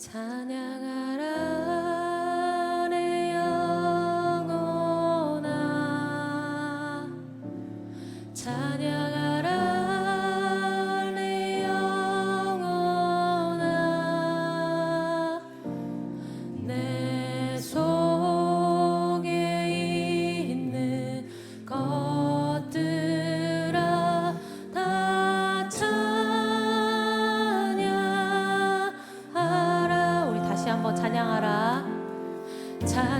찬양하라. time.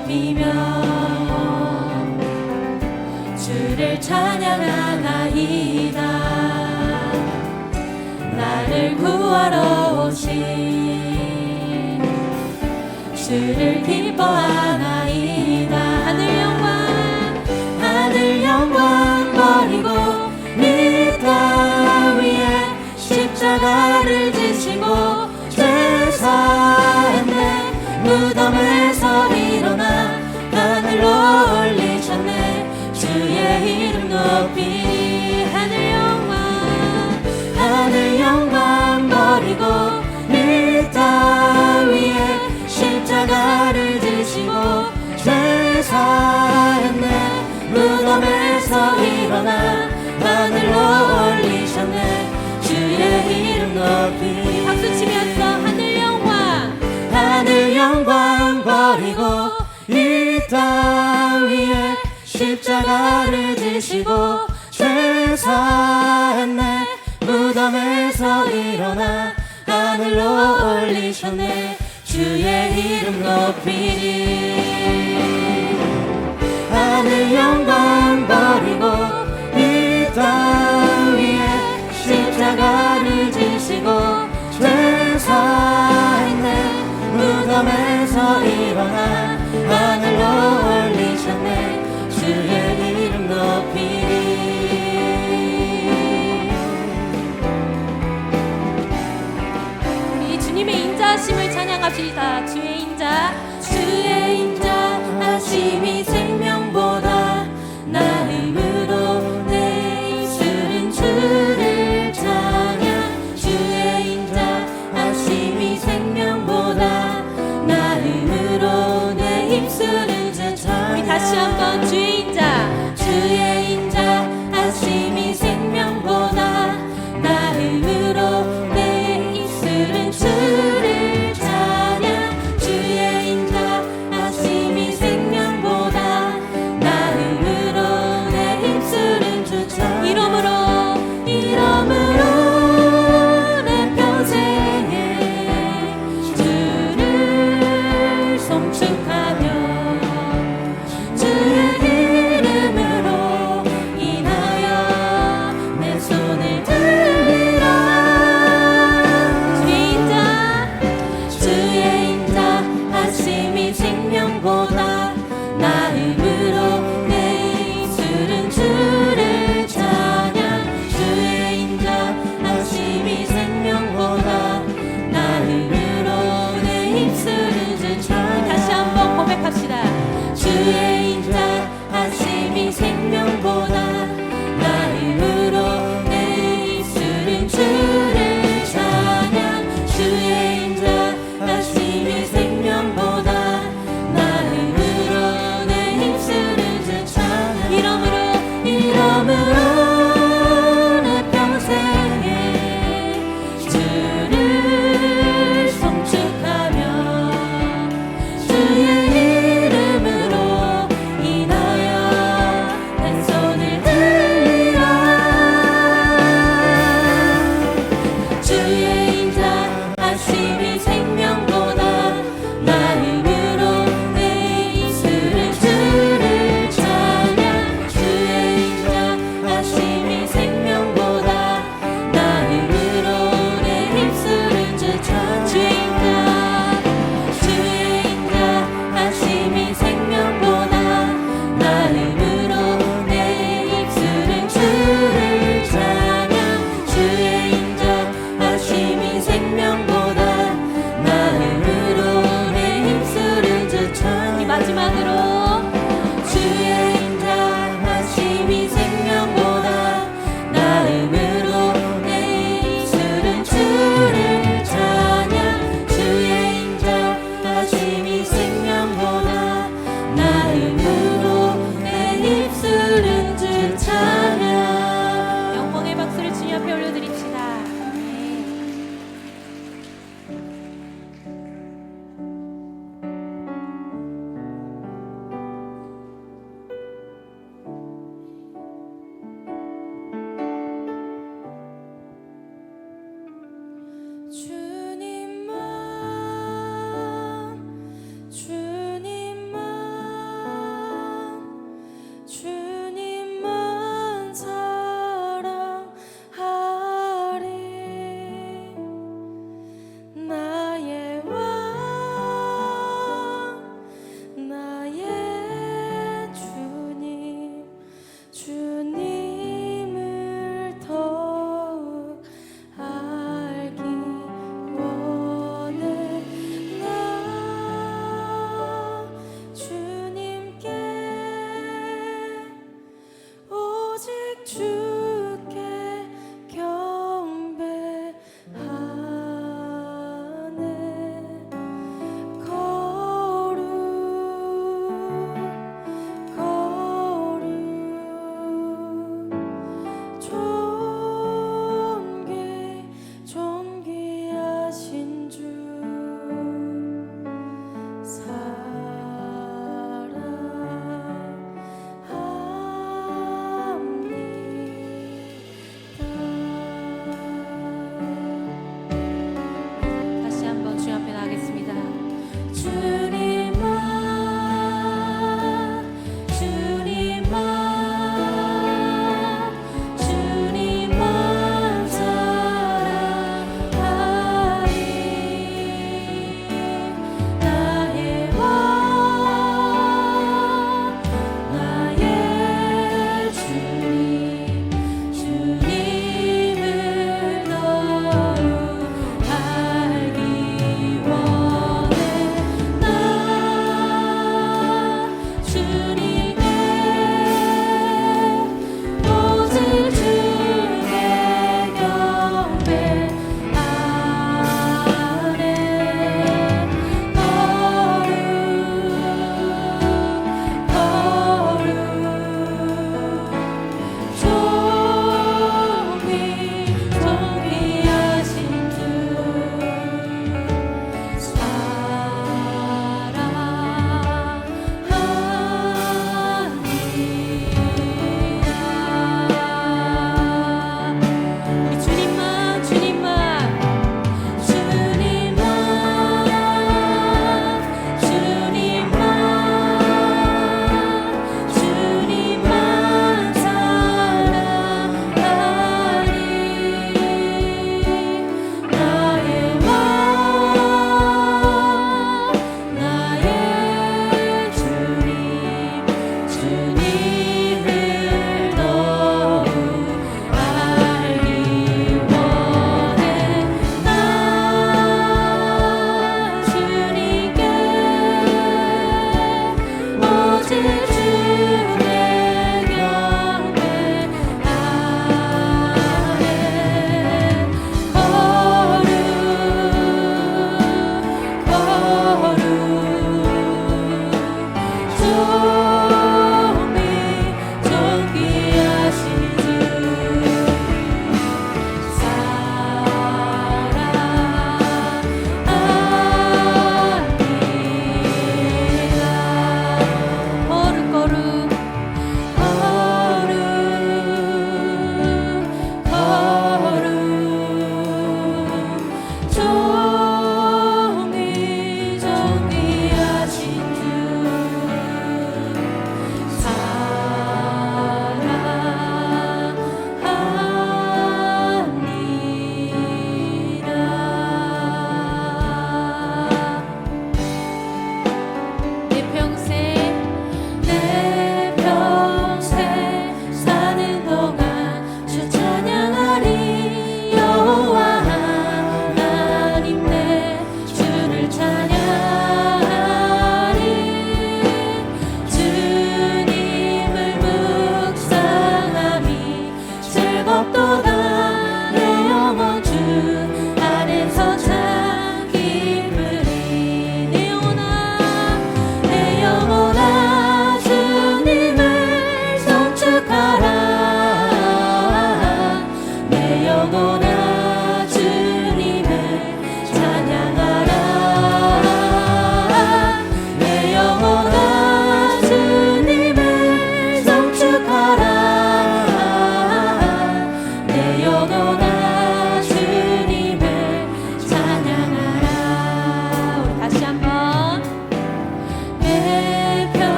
높이며 주를 찬양하나이다. 나를 구하러 오신 주를 기뻐하나이다. 하늘 영광 하늘 영광 버리고 이땅 위에 십자가를 지시고 죄사했네 무덤에 지시고 죄사했네 무덤에서 일어나 하늘로 올리셨네. 주의 이름 높이리 하늘 영광 버리고 이 땅 위에 십자가를 지시고 죄사했네 무덤에서 일어나 하늘로 하심을 찬양합시다. 주의 인자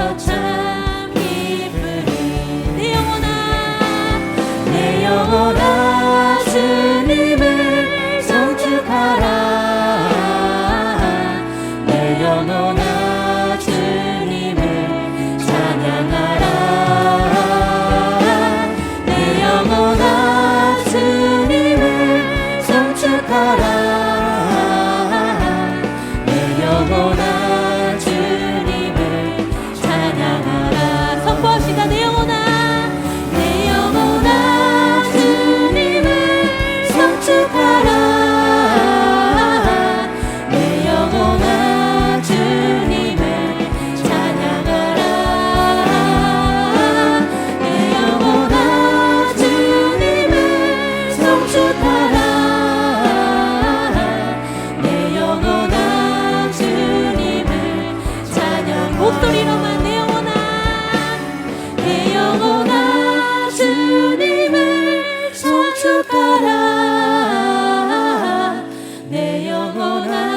so oh earth.